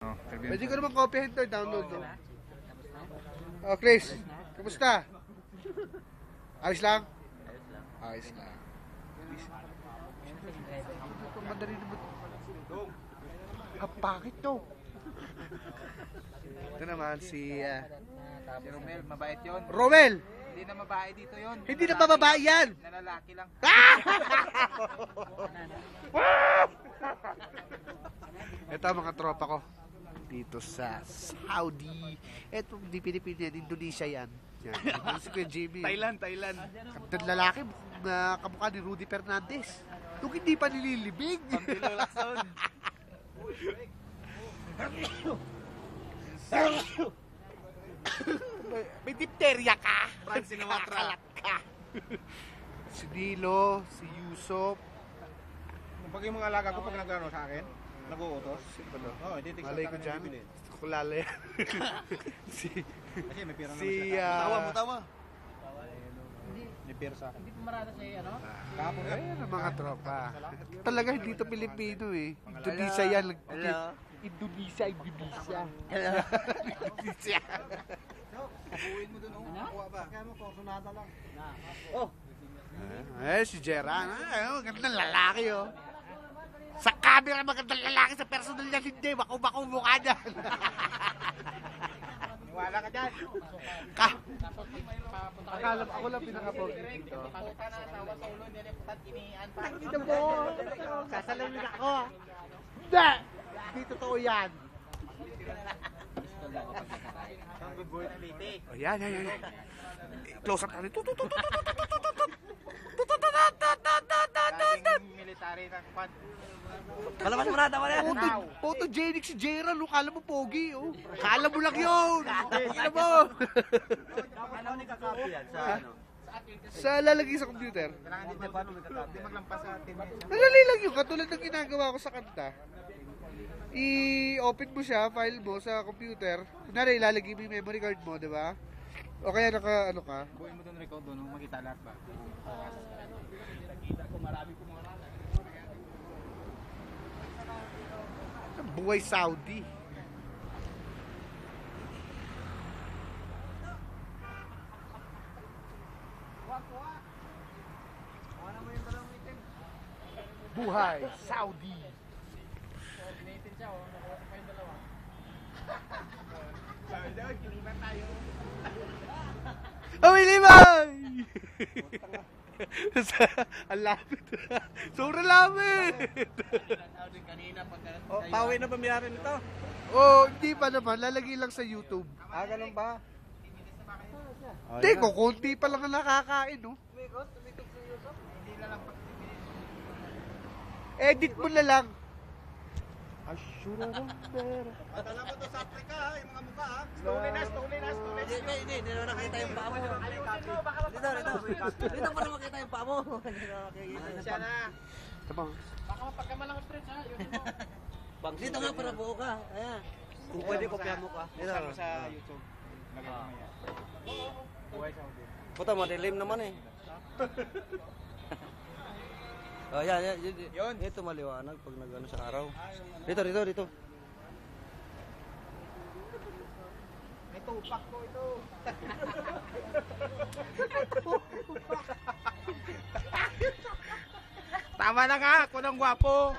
Oh, Pwede ko naman copyhin to, download to. Oh, Chris, kamusta? Ayos lang? Ayos lang. Ito, madali naman. Ang pangit to. Ito naman si ah, Si Romel, mabait yun. Romel. Hindi na babae dito yun. Hindi na bababae yan. Na lalaki lang. Ito ang mga tropa ko dito sa Saudi. Ito, hindi Pilipinas yan, Indonesia yan. Yan. Si Kuya Jimmy. Thailand, Thailand. Kapitang lalaki, na kamukha ni Rudy Fernandez. Nung hindi pa nililibig. Pampilo Lacson. May dipterya ka. Frank Sinatra. Kakalat ka. si Nilo, si Yusop. Pag yung mga alaga ko pag nagano sa akin, nag-uutos. Sino ba no? Oo, hindi tignan Malay ko dyan. Gusto ko lala yan. si, Kasi may pera naman si, siya. ah, Tawa mo, tawa. May pera sa akin. Kahapon Ay, ang mga tropa. Talaga hindi to Pilipino eh. Indonesia yan. Hello. Indonesia, Indonesia. Indonesia. Ubuin mo dun, oh. Kuha ba? Kaya mo, porsunada lang. Eh, si Gerard. Ay, oh, magandang lalaki oh. Sa camera magandang lalaki, sa personal niya hindi. Bako-bako mukha niya. Niwala ka dyan. Ka. Akala ako lang pinaka-pogi dito. Pasukan na asawa sa ulo, niliputan, kinian pa. Ito mo. Kasalamin ako. Hindi. Hindi totoo yan. Oh, yan, yan, yan. Close up natin. Military ng pan. Malabas mo na, tama na yan. Photo, photogenic si Gerald, no? Kala mo pogi, oh. Kala mo lang yun. Kala mo. Ano ni kakapi yan? Sa ano? sa lalagay sa computer. Kailangan din paano Hindi maglampas sa 10 minutes. Madali lang yun, katulad ng ginagawa ko sa kanta. I-open mo siya, file mo sa computer. Kunwari, ilalagay mo yung memory card mo, di ba? O kaya naka, ano ka? Buuin mo dun record doon, makita lahat ba? Buhay Saudi. Buhay Saudi. Oh, may limay! Ang lapit. Sobrang lapit. Oh, pawi na ba mayari nito? oh, hindi pa naman. Lalagay lang sa YouTube. Ah, ganun ba? Hindi, ko konti pa lang ang nakakain, no? Edit mo na lang. Ashura Rombero. Padala mo to sa Africa, ha, yung mga mukha, ha? Stoliness, stoliness, stoliness. Hindi, hindi, hindi. Hindi naman nakita yung paa mo. Dito, dito. Dito pa naman makita yung paa mo. Hindi na makikita yung Siya paa. na. Tama. Dito nga para buo ka. Ayan. Kung pwede, kopya mo ka. Dito. Mo sa YouTube. Lagay mo yan. Buhay Saudi. Puta, madilim naman eh. Oh, yan, yan, yan. Yun. Ito maliwanag pag nagano sa araw. Dito, dito, dito. May tupak ko ito. Tama na nga, ako ng gwapo.